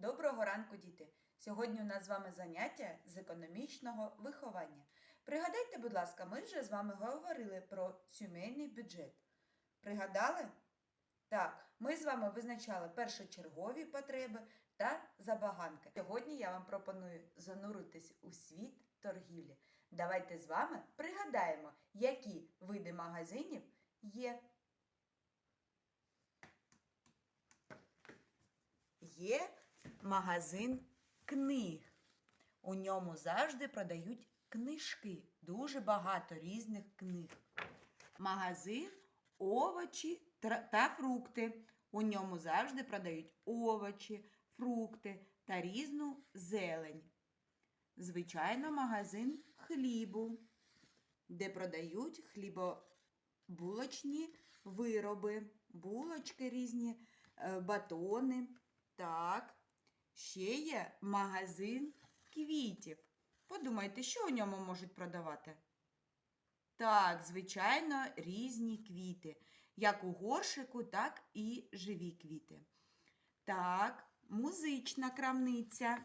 Доброго ранку, діти! Сьогодні у нас з вами заняття з економічного виховання. Пригадайте, будь ласка, ми вже з вами говорили про сімейний бюджет. Пригадали? Так, ми з вами визначали першочергові потреби та забаганки. Сьогодні я вам пропоную зануритись у світ торгівлі. Давайте з вами пригадаємо, які види магазинів є. Є магазин книг. У ньому завжди продають книжки, дуже багато різних книг. Магазин овочі та фрукти. У ньому завжди продають овочі, фрукти та різну зелень. Звичайно, магазин хлібу, де продають хлібобулочні вироби, булочки різні, е, батони. Так, ще є магазин квітів. Подумайте, що у ньому можуть продавати? Так, звичайно, різні квіти, як у горшику, так і живі квіти. Так, музична крамниця,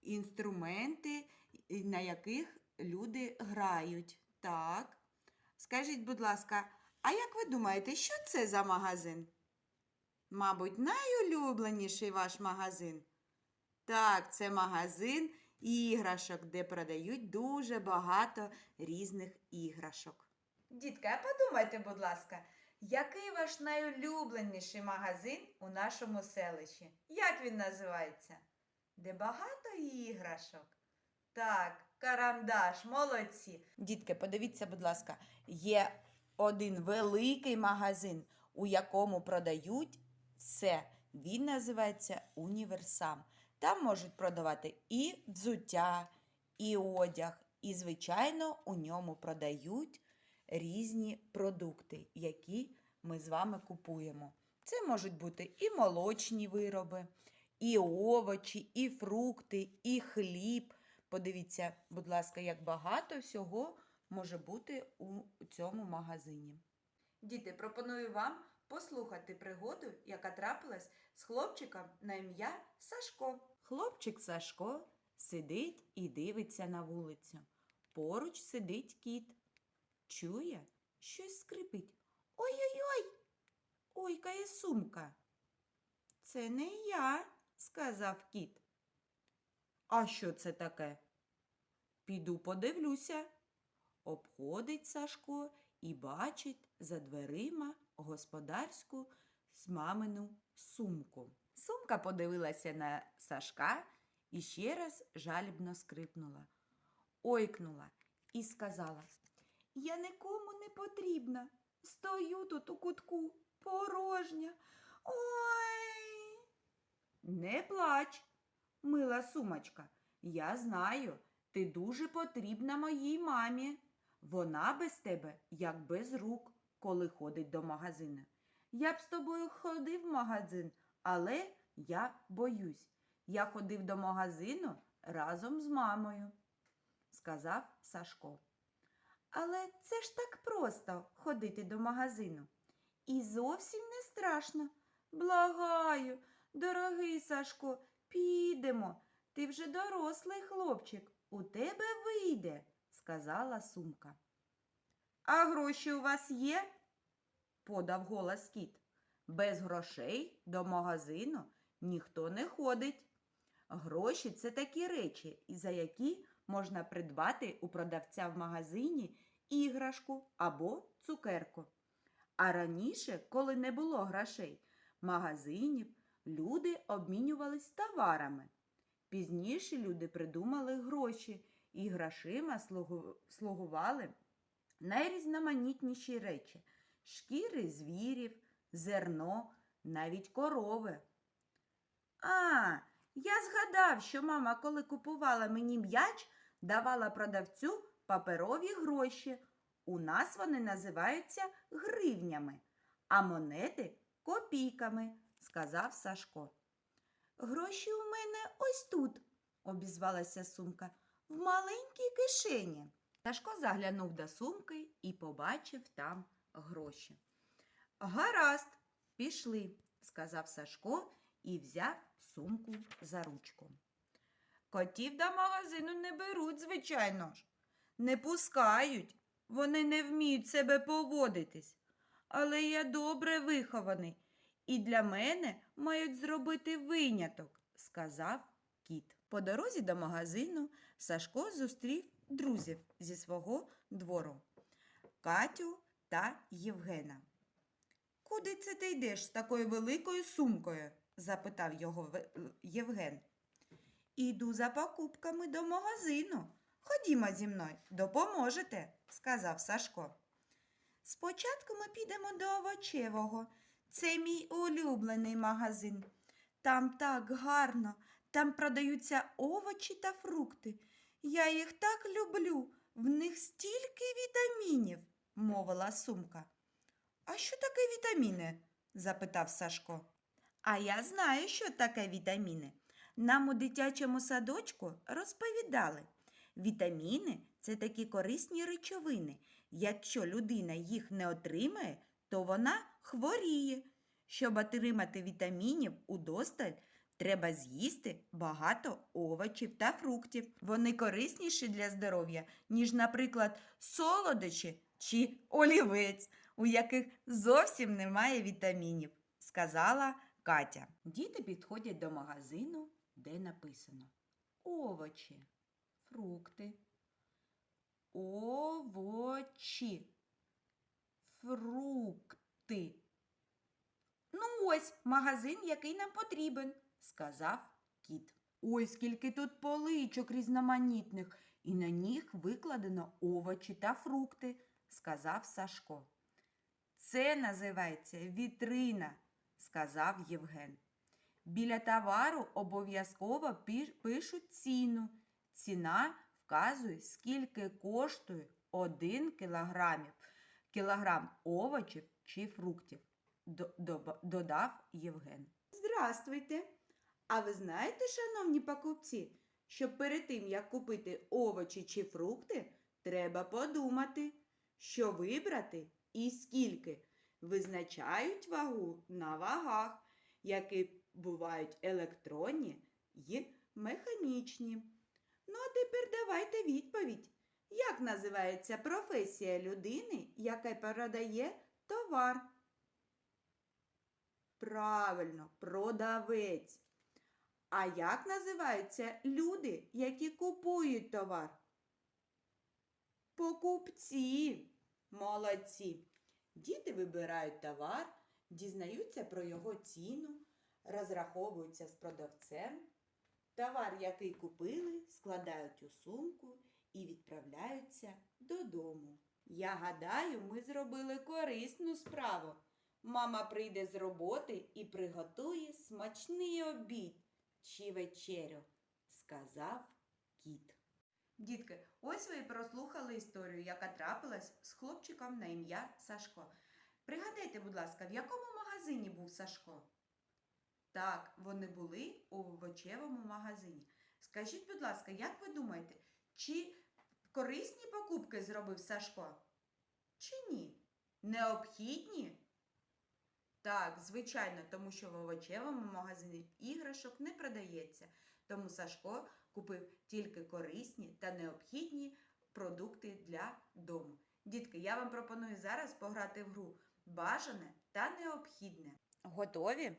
інструменти, на яких люди грають. Так. Скажіть, будь ласка, а як ви думаєте, що це за магазин? Мабуть, найулюбленіший ваш магазин. Так, це магазин іграшок, де продають дуже багато різних іграшок. Дітка, а подумайте, будь ласка, який ваш найулюбленіший магазин у нашому селищі? Як він називається? Де багато іграшок? Так, карандаш, молодці. Дітки, подивіться, будь ласка, є один великий магазин, у якому продають все. Він називається універсам. Там можуть продавати і взуття, і одяг, і, звичайно, у ньому продають різні продукти, які ми з вами купуємо. Це можуть бути і молочні вироби, і овочі, і фрукти, і хліб. Подивіться, будь ласка, як багато всього може бути у цьому магазині. Діти, пропоную вам послухати пригоду, яка трапилась з хлопчиком на ім'я Сашко. Хлопчик Сашко сидить і дивиться на вулицю. Поруч сидить кіт. Чує, щось скрипить. Ой-ой-ой! Ойкає сумка. Це не я, сказав кіт. А що це таке? Піду подивлюся. Обходить Сашко і бачить за дверима господарську з мамину сумку. Сумка подивилася на Сашка і ще раз жалібно скрипнула, ойкнула і сказала: Я нікому не потрібна. Стою тут у кутку, порожня. Ой. Не плач, мила сумочка. Я знаю, ти дуже потрібна моїй мамі. Вона без тебе, як без рук, коли ходить до магазину. Я б з тобою ходив в магазин, але я боюсь. Я ходив до магазину разом з мамою, сказав Сашко. Але це ж так просто ходити до магазину. І зовсім не страшно. Благаю, дорогий Сашко, підемо. Ти вже дорослий хлопчик, у тебе вийде, сказала сумка. А гроші у вас є? подав голос кіт. Без грошей до магазину ніхто не ходить. Гроші це такі речі, за які можна придбати у продавця в магазині іграшку або цукерку. А раніше, коли не було грошей, магазинів, люди обмінювались товарами. Пізніше люди придумали гроші і грошима слугували найрізноманітніші речі шкіри звірів, зерно, навіть корови. А, я згадав, що мама, коли купувала мені м'яч, давала продавцю паперові гроші. У нас вони називаються гривнями, а монети копійками, сказав Сашко. Гроші у мене ось тут, обізвалася сумка, в маленькій кишені. Сашко заглянув до сумки і побачив там гроші. Гаразд, пішли, сказав Сашко і взяв сумку за ручку. Котів до магазину не беруть, звичайно ж, не пускають, вони не вміють себе поводитись. Але я добре вихований, і для мене мають зробити виняток, сказав кіт. По дорозі до магазину Сашко зустрів друзів зі свого двору Катю та Євгена. Куди це ти йдеш з такою великою сумкою? запитав його Євген. Іду за покупками до магазину. Ходімо зі мною, допоможете, сказав Сашко. Спочатку ми підемо до овочевого. Це мій улюблений магазин. Там так гарно, там продаються овочі та фрукти. Я їх так люблю, в них стільки вітамінів, мовила сумка. А що таке вітаміни? запитав Сашко. А я знаю, що таке вітаміни. Нам у дитячому садочку розповідали. Вітаміни це такі корисні речовини. Якщо людина їх не отримає, то вона хворіє. Щоб отримати вітамінів удосталь, треба з'їсти багато овочів та фруктів. Вони корисніші для здоров'я, ніж, наприклад, солодощі чи олівець, у яких зовсім немає вітамінів, сказала Катя. Діти підходять до магазину, де написано овочі, фрукти, овочі, фрукти. Ну, ось магазин, який нам потрібен, сказав кіт. Ой, скільки тут поличок різноманітних, і на них викладено овочі та фрукти, сказав Сашко. Це називається вітрина, сказав Євген. Біля товару обов'язково пишуть ціну. Ціна вказує, скільки коштує один кілограмів, кілограм овочів чи фруктів, додав Євген. Здравствуйте! А ви знаєте, шановні покупці, що перед тим, як купити овочі чи фрукти, треба подумати, що вибрати і скільки. Визначають вагу на вагах, які бувають електронні і механічні. Ну, а тепер давайте відповідь. Як називається професія людини, яка продає товар? Правильно, продавець. А як називаються люди, які купують товар? Покупці. Молодці. Діти вибирають товар, дізнаються про його ціну, розраховуються з продавцем. Товар, який купили, складають у сумку і відправляються додому. Я гадаю, ми зробили корисну справу. Мама прийде з роботи і приготує смачний обід чи вечерю, сказав кіт. Дітки, ось ви і прослухали історію, яка трапилась з хлопчиком на ім'я Сашко. Пригадайте, будь ласка, в якому магазині був Сашко? Так, вони були у овочевому магазині. Скажіть, будь ласка, як ви думаєте, чи корисні покупки зробив Сашко? Чи ні? Необхідні? Так, звичайно, тому що в овочевому магазині іграшок не продається. Тому Сашко купив тільки корисні та необхідні продукти для дому. Дітки, я вам пропоную зараз пограти в гру бажане та необхідне. Готові?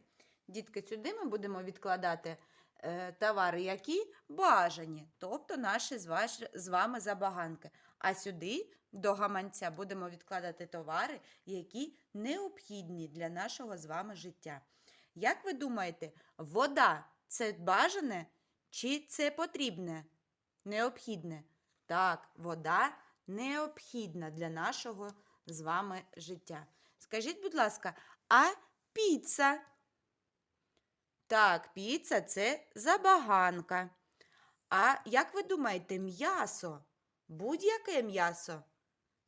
Дітки, сюди ми будемо відкладати е, товари, які бажані, тобто наші з, вами забаганки. А сюди до гаманця будемо відкладати товари, які необхідні для нашого з вами життя. Як ви думаєте, вода це бажане чи це потрібне? Необхідне? Так, вода необхідна для нашого з вами життя. Скажіть, будь ласка, а піца? Так, піца це забаганка. А як ви думаєте, м'ясо? Будь-яке м'ясо?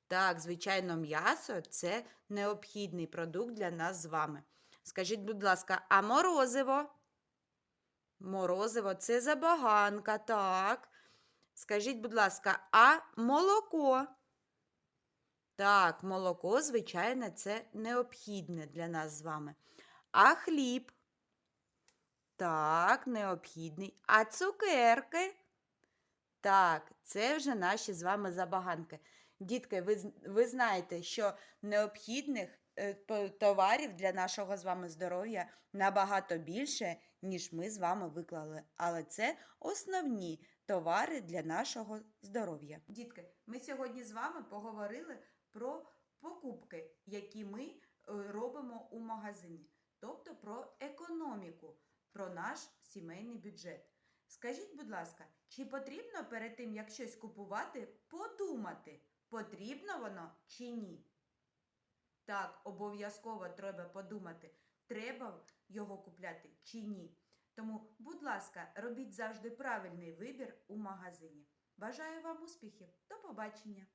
Так, звичайно, м'ясо це необхідний продукт для нас з вами. Скажіть, будь ласка, а морозиво? Морозиво це забаганка, так. Скажіть, будь ласка, а молоко? Так, молоко, звичайно, це необхідне для нас з вами. А хліб? Так, необхідний. А цукерки? Так, це вже наші з вами забаганки. Дітки, ви, ви знаєте, що необхідних е, товарів для нашого з вами здоров'я набагато більше, ніж ми з вами виклали. Але це основні товари для нашого здоров'я. Дітки, ми сьогодні з вами поговорили про покупки, які ми е, робимо у магазині, тобто про економіку, про наш сімейний бюджет. Скажіть, будь ласка, чи потрібно перед тим, як щось купувати, подумати, потрібно воно чи ні? Так, обов'язково треба подумати, треба його купляти чи ні. Тому, будь ласка, робіть завжди правильний вибір у магазині. Бажаю вам успіхів! До побачення!